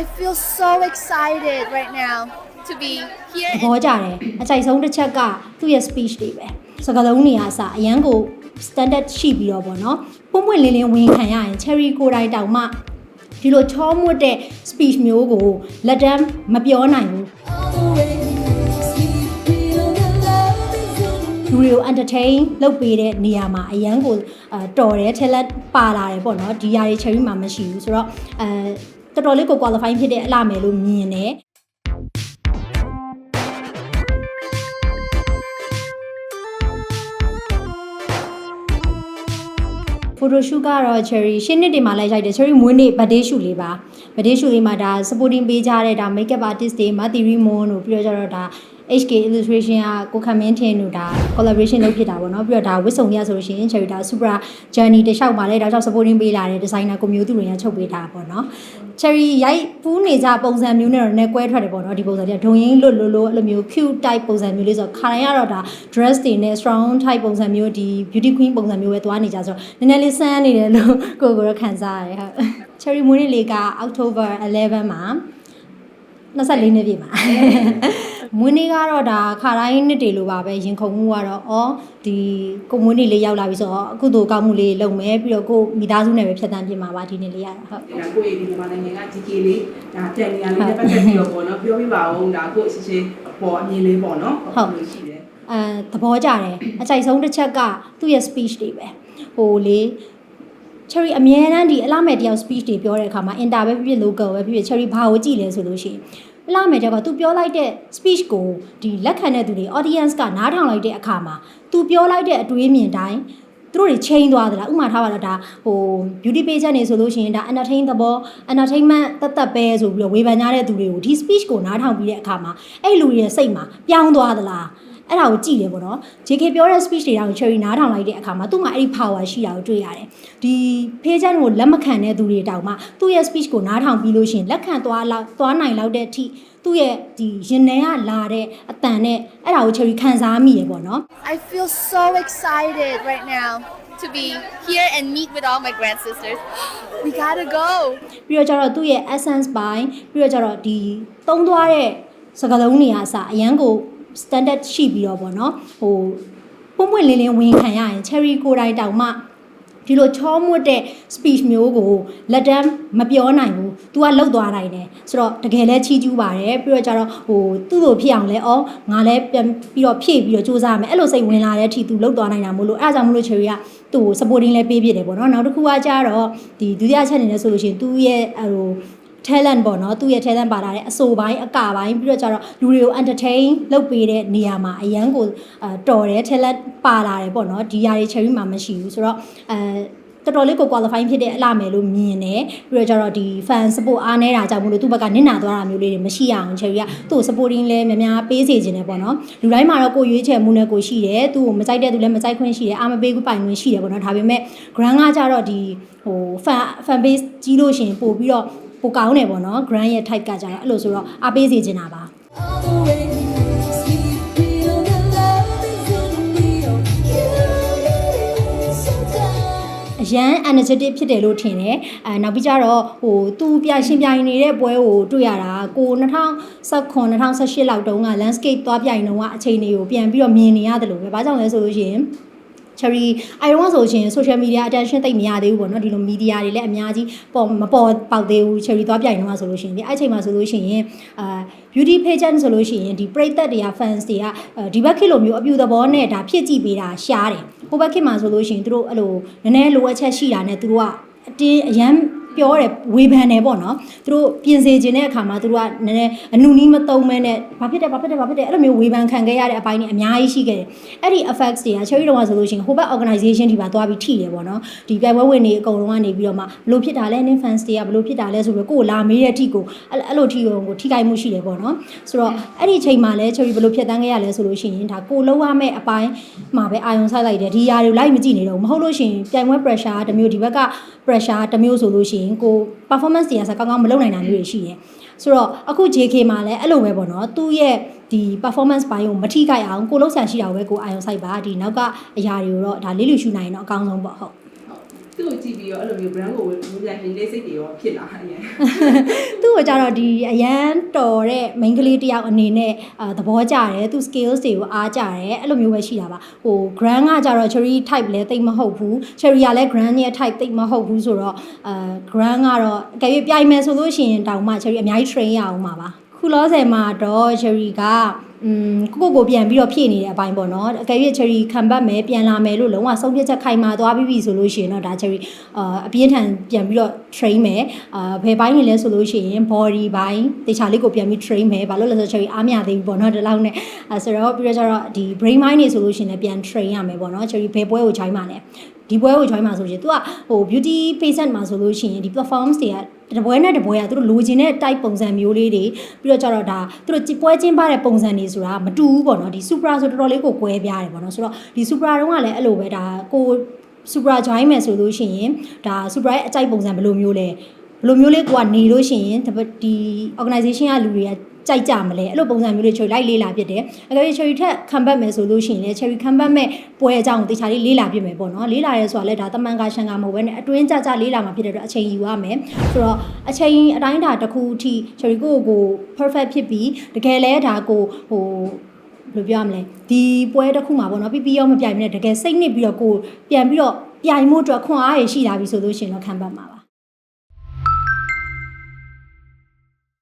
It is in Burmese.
I feel so excited right now to be here သဘောကျတယ်အကြိုက်ဆုံးတစ်ချက်ကသူ့ရဲ့ speech တွေပဲစကားလုံးတွေအစအရန်ကို standard ရှိပြီးတော့ပေါ့နော်ပွန့်ပွန့်လင်းလင်းဝင်ခံရရင် cherry ကိုယ်တိုင်တောင်မှဒီလိုချောမွတ်တဲ့ speech မျိုးကိုလက်တမ်းမပြောနိုင်ဘူးလူတွေကို entertain လုပ်ပေးတဲ့နေရာမှာအရန်ကိုအာတော်တယ် talent ပါလာတယ်ပေါ့နော်ဒီຢာတွေ cherry မှာမရှိဘူးဆိုတော့အဲ တော်တော်လေးကို qualify ဖြစ်တဲ့အလှမယ်လို့မြင်တယ်ဖိုတိုရှူကတော့ cherry ရှင်းနှစ်တင်မှာလည်းရိုက်တယ် cherry မွေးနေ့ birthday shoot လေးပါ birthday shoot လေးမှာဒါ supporting ပေးကြတဲ့ဒါ makeup artist တွေ Matthew Moon တို့ပြီးတော့ကျတော့ဒါ HK illustration ကကိုခမင်းထင်းတို့ဒါ collaboration လုပ်ဖြစ်တာပေါ့နော်ပြီးတော့ဒါဝစ်စုံရဆိုလို့ရှိရင် cherry ဒါ super journey တစ်လျှောက်မှာလည်းဒါကြောင့် supporting ပေးလာတဲ့ designer ကိုမျိုးသူတွေကချုပ်ပေးတာပေါ့နော် cherry ရိုက်ပူးနေကြပုံစံမျိုးနဲ့တော့နည်းကွဲထွက်တယ်ပေါ့နော်ဒီပုံစံတွေကဒုံရင်းလွတ်လွတ်လို့အဲ့လိုမျိုး cute type ပုံစံမျိုးလေးဆိုတော့ခါတိုင်းကတော့ဒါ dress တွေနဲ့ strong type ပုံစံမျိုးဒီ beauty queen ပုံစံမျိုးပဲသွားနေကြဆိုတော့နည်းနည်းလေးစမ်းနေတယ်လို့ကိုယ်ကိုယ်တော့ခံစားရတယ်ဟုတ် cherry မွေးနေ့လေးက October 11မှာ 24နှစ်ပြည့်မှာမွေးနေ့ကတော့ဒါခါတိုင်းနှစ်တွေလိုပါပဲရင်ခုန်မှုကတော့အော်ဒီကိုမွေးနေ့လေးရောက်လာပြီဆိုတော့အခုတို့ကောင်းမှုလေးလုပ်မယ်ပြီးတော့ကိုမိသားစုနဲ့ပဲဖြတ်တန်းပြင်မှာပါဒီနေ့လေးရတာဟုတ်ဒါကိုယ့်ရဲ့ဒီမြန်မာနိုင်ငံက GK လေးဒါပြန်နေရလေးနဲ့ပတ်သက်ပြီးတော့ပေါ့နော်ပြောပြပါဦးဒါကိုယ့်အချင်းချင်းပေါ်အမြင်လေးပေါ့နော်လို့ရှိတယ်အဲသဘောကျတယ်အကြိုက်ဆုံးတစ်ချက်ကသူ့ရဲ့ speech တွေပဲဟိုလေ cherry အမြဲတမ်းဒီအလားမဲ့တယောက် speech တွေပြောတဲ့အခါမှာ inter ပဲဖြစ်ဖြစ် local ပဲဖြစ်ဖြစ် cherry ဘာကိုကြည့်လဲဆိုလို့ရှိရင်အလားမဲ့တယောက်က तू ပြောလိုက်တဲ့ speech ကိုဒီလက်ခံတဲ့သူတွေ audience ကနားထောင်လိုက်တဲ့အခါမှာ तू ပြောလိုက်တဲ့အတွေးမြင်တိုင်းသူတို့တွေချိန်သွားသလားဥမာထားပါတော့ဒါဟို beauty page နေဆိုလို့ရှိရင်ဒါ entertain သဘော entertainment တတ်တတ်ပဲဆိုပြီးတော့ဝေဖန်ကြတဲ့သူတွေကိုဒီ speech ကိုနားထောင်ပြီးတဲ့အခါမှာအဲ့လူတွေရဲ့စိတ်မှာပြောင်းသွားသလား အဲ့ဒါကိုကြည့်တယ်ပေါ့နော် JK ပြောတဲ့ speech တွေတောင် cherry နားထောင်လိုက်တဲ့အခါမှာသူ့မှာအဲ့ဒီ power ရှိတာကိုတွေ့ရတယ်ဒီ page ကိုလက်မခံတဲ့သူတွေတောင်မှသူ့ရဲ့ speech ကိုနားထောင်ပြီးလို့ရှိရင်လက်ခံသွားလောက်သွားနိုင်လောက်တဲ့အထိသူ့ရဲ့ဒီရင်ထဲကလာတဲ့အတန်နဲ့အဲ့ဒါကို cherry ခံစားမိရပေါ့နော် I feel so excited right now to be here and meet with all my grand sisters. We gotta go. ပြီးတော့ကျတော့သူ့ရဲ့ essence ပိုင်းပြီးတော့ကျတော့ဒီသုံးသွားတဲ့စကားလုံးတွေအစအရန်ကို standard ရှိပြီးတော့ပေါ့နော်ဟိုပွန့်ပွန့်လင်းလင်းဝင်ခံရရင် cherry ကိုယ်တိုင်တောင်မှဒီလိုချောမွတ်တဲ့ speech မျိုးကိုလက်တမ်းမပြောနိုင်ဘူး။ तू ကလှုပ်သွားနိုင်တယ်။ဆိုတော့တကယ်လဲချီးကျူးပါတယ်။ပြီးတော့ကျတော့ဟိုသူ့လိုဖြစ်အောင်လဲဩငါလဲပြန်ပြီးတော့ဖြည့်ပြီးတော့စူးစမ်းမယ်။အဲ့လိုစိတ်ဝင်လာတဲ့အထိ तू လှုပ်သွားနိုင်တာမို့လို့အဲ့ဒါကြောင့်မလို့ cherry ကသူ့ကို supporting လဲပေးပြတယ်ပေါ့နော်။နောက်တစ်ခုကကျတော့ဒီဒုတိယချက်အနေနဲ့ဆိုလို့ရှိရင်သူ့ရဲ့ဟို talent ပေါ့နော်သူ့ရဲ့ talent ပါလာတဲ့အဆိုပိုင်းအကပိုင်းပြီးတော့ကျတော့လူတွေကို entertain လုပ်ပေးတဲ့နေရာမှာအရန်ကိုအာတော်တယ် talent ပါလာတယ်ပေါ့နော်ဒီຢာတွေ cherry မှာမရှိဘူးဆိုတော့အဲ တော်တော်လေးကို qualify ဖြစ်တဲ့အလှမယ်လို့မြင်တယ်ပြီးတော့ကျတော့ဒီ fan support အားနေတာကြောင့်မလို့သူ့ဘက်ကနစ်နာသွားတာမျိုးလေးတွေမရှိအောင် cherry ကသူ့ကို supporting လဲများများပေးစေခြင်းတယ်ပေါ့နော်လူတိုင်းမှာတော့ကိုရွေးချယ်မှုနဲ့ကိုရှိတယ်သူ့ကိုမကြိုက်တဲ့သူလည်းမကြိုက်ခွင့်ရှိတယ်အားမပေးဘူးပိုင်ခွင့်ရှိတယ်ပေါ့နော်ဒါပေမဲ့ grant ကကြတော့ဒီဟို fan fan base ကြီးလို့ရှိရင်ပို့ပြီးတော့ပိုကောင်းတယ်ပေါ့နော် grand ရဲ့ type ကကြတော့အဲ့လိုဆိုတော့အားပေးစေချင်တာပါ အရန် energetic ဖြစ်တယ်လို့ထင်တယ်အဲနောက်ပြီးကြတော့ဟိုသူပြရှင်ပြိုင်နေတဲ့ပွဲကိုတွေ့ရတာကို2019 2018လောက်တုန်းက landscape သွားပြိုင်တော့အချိန်တွေကိုပြန်ပြီးတော့မြင်နေရတယ်လို့ပဲဘာကြောင့်လဲဆိုလို့ရှိရင် cherry အိုင်ရောဆိုရှင် social media attention တိတ်မရသေးဘူးပေါ့နော်ဒီလို media တွေလည်းအများကြီးပေါ်မပေါ်ပေါက်သေးဘူး cherry သွားပြိုင်တော့ဆိုလို့ရှိရင်ဒီအဲ့ချိန်မှာဆိုလို့ရှိရင်အာ beauty pageant ဆိုလို့ရှိရင်ဒီပရိသတ်တွေက fans တွေကဒီဘက်ခေတ်လိုမျိုးအပြူသဘောနဲ့ဒါဖြစ်ကြည့်ပေးတာရှားတယ်ဟိုဘက်ခေတ်မှာဆိုလို့ရှိရင်သူတို့အဲ့လိုနည်းနည်းလိုအပ်ချက်ရှိတာနဲ့သူတို့ကအတင်းအရန် ပြောတယ်ဝေဖန်တယ်ပေါ့နော်သူတို့ပြင်ဆင်ခြင်းတဲ့အခါမှာသူတို့ကနည်းနည်းအနုနီးမသုံးမဲနဲ့ဘာဖြစ်တယ်ဘာဖြစ်တယ်ဘာဖြစ်တယ်အဲ့လိုမျိုးဝေဖန်ခံခဲ့ရတဲ့အပိုင်းတွေအများကြီးရှိခဲ့တယ်အဲ့ဒီ effects တွေက cherry တော့ဆိုလို့ရှိရင်ဟိုဘက် organization ဒီပါသွားပြီးထိတယ်ပေါ့နော်ဒီပြိုင်ပွဲဝင်နေအကုန်လုံးကနေပြီးတော့မှဘလို့ဖြစ်တာလဲ nin fans တွေကဘလို့ဖြစ်တာလဲဆိုပြီးကိုယ်လာမေးတဲ့အထိကိုအဲ့အဲ့လိုထိကိုကိုထိခိုက်မှုရှိတယ်ပေါ့နော်ဆိုတော့အဲ့ဒီချိန်မှာလဲ cherry ဘလို့ဖြစ်တန်းခဲ့ရလဲဆိုလို့ရှိရင်ဒါကိုလုံးဝမဲ့အပိုင်းမှာပဲအာယုံဆိုင်လိုက်တယ်ဒီຢာတွေလိုက်မကြည့်နေတော့မဟုတ်လို့ရှိရင်ပြိုင်ပွဲ pressure တစ်မျိုးဒီဘက်က pressure တစ်မျိုးဆိုလို့ရှိရင်ကို performance တွေကစကောင်းကောင်းမလုပ်နိုင်တာမျိုးတွေရှိတယ်ဆိုတော့အခု JK မှာလည်းအဲ့လိုပဲပေါ့နော်သူ့ရဲ့ဒီ performance ဘိုင်းကိုမထိခိုက်အောင်ကိုလုံးဆန်ရှိတာကိုပဲကိုအာယုံဆိုင်ပါဒီနောက်ကအရာတွေကိုတော့ဒါလေးလူရှူနိုင်ရင်တော့အကောင်းဆုံးပေါ့ဟုတ် သူ့ကိုကြည့်ပြီးတော့အဲ့လိုမျိုး brand ကိုဝင်ပြန်ရင်လေးစိတ်တွေရောဖြစ်လာအရင်သူ့ကိုကြတော့ဒီအရန်တော်တဲ့ main ကလေးတယောက်အနေနဲ့အာသဘောကျတယ်သူ skills တွေကိုအားကျတယ်အဲ့လိုမျိုးပဲရှိတာပါဟို grand ကကြတော့ cherry type လည်းတိတ်မဟုတ်ဘူး cherry ကလည်း grand ရဲ့ type တိတ်မဟုတ်ဘူးဆိုတော့အာ grand ကတော့အကယ်၍ပြိုင်မယ်ဆိုလို့ရှိရင်တောင်မှ cherry အများကြီး train ရအောင်ပါပါခုလောဆယ်မှာတော့ cherry ကอืม ကိုကိုကိုပြန်ပြီးတော့ဖြည့်နေတဲ့အပိုင်းပေါ့နော်အကယ်၍ cherry ခံပတ်မယ်ပြန်လာမယ်လို့လုံးဝဆုံးဖြတ်ချက်ခိုင်မာသွားပြီးပြီဆိုလို့ရှိရင်တော့ဒါ cherry အာအပြင်းထန်ပြန်ပြီးတော့ train မယ်အာဘယ်ပိုင်းနေလဲဆိုလို့ရှိရင် body ဘိုင်းတေချာလေးကိုပြန်ပြီး train မယ်ဘာလို့လဲဆိုတော့ cherry အားမရသေးဘူးပေါ့နော်ဒီလောက်နဲ့အဲဆိုတော့ပြီးတော့ကျတော့ဒီ brain mind နေဆိုလို့ရှိရင်လည်းပြန် train ရမယ်ပေါ့နော် cherry ဘယ်ပွဲကို join မှာလဲ ဒီပွဲကို join မှာဆိုရင် तू ကဟို beauty patient မှာဆိုလို့ရှိရင်ဒီ platforms တွေကတပွဲနဲ့တပွဲကသူတို့လိုချင်တဲ့ type ပုံစံမျိုးလေးတွေပြီးတော့ကျတော့ဒါသူတို့ပွဲချင်းပါတဲ့ပုံစံတွေဆိုတာမတူဘူးပေါ့နော်ဒီ supra ဆိုတော်တော်လေးကိုကွဲပြားတယ်ပေါ့နော်ဆိုတော့ဒီ supra တုန်းကလည်းအဲ့လိုပဲဒါကို supra join မယ်ဆိုလို့ရှိရင်ဒါ supra ရဲ့အကြိုက်ပုံစံဘယ်လိုမျိုးလဲဘယ်လိုမျိုးလေးကိုကနေလို့ရှိရင်ဒီ organization ကလူတွေက ကြိုက်ကြမလဲအဲ့လိုပုံစံမျိုးလေးချွေလိုက်လေးလာဖြစ်တယ်အကယ်၍ cherry ထက်ခံပတ်မယ်ဆိုလို့ရှိရင်လည်း cherry ခံပတ်မဲ့ပွဲအကြောင်းကိုတခြားလေးလေးလာပြမယ်ပေါ့နော်လေးလာရဲဆိုတာလည်းဒါတမန်ကရှန်ကမဟုတ်ဘဲနဲ့အတွင်းကြကြလေးလာမှာဖြစ်တဲ့အတွက်အချိန်ယူရမယ်ဆိုတော့အချိန်အတိုင်းဒါတစ်ခုအထိ cherry ကိုကို perfect ဖြစ်ပြီးတကယ်လဲဒါကိုဟိုဘယ်လိုပြောရမလဲဒီပွဲတစ်ခုမှာပေါ့နော်ပြပြရောမပြိုင်မနဲ့တကယ်စိတ်နစ်ပြီးတော့ကိုပြန်ပြီးတော့ပြိုင်မှုအတွက်ခွန်အားရရှိလာပြီဆိုလို့ရှိရင်တော့ခံပတ်မှာပါ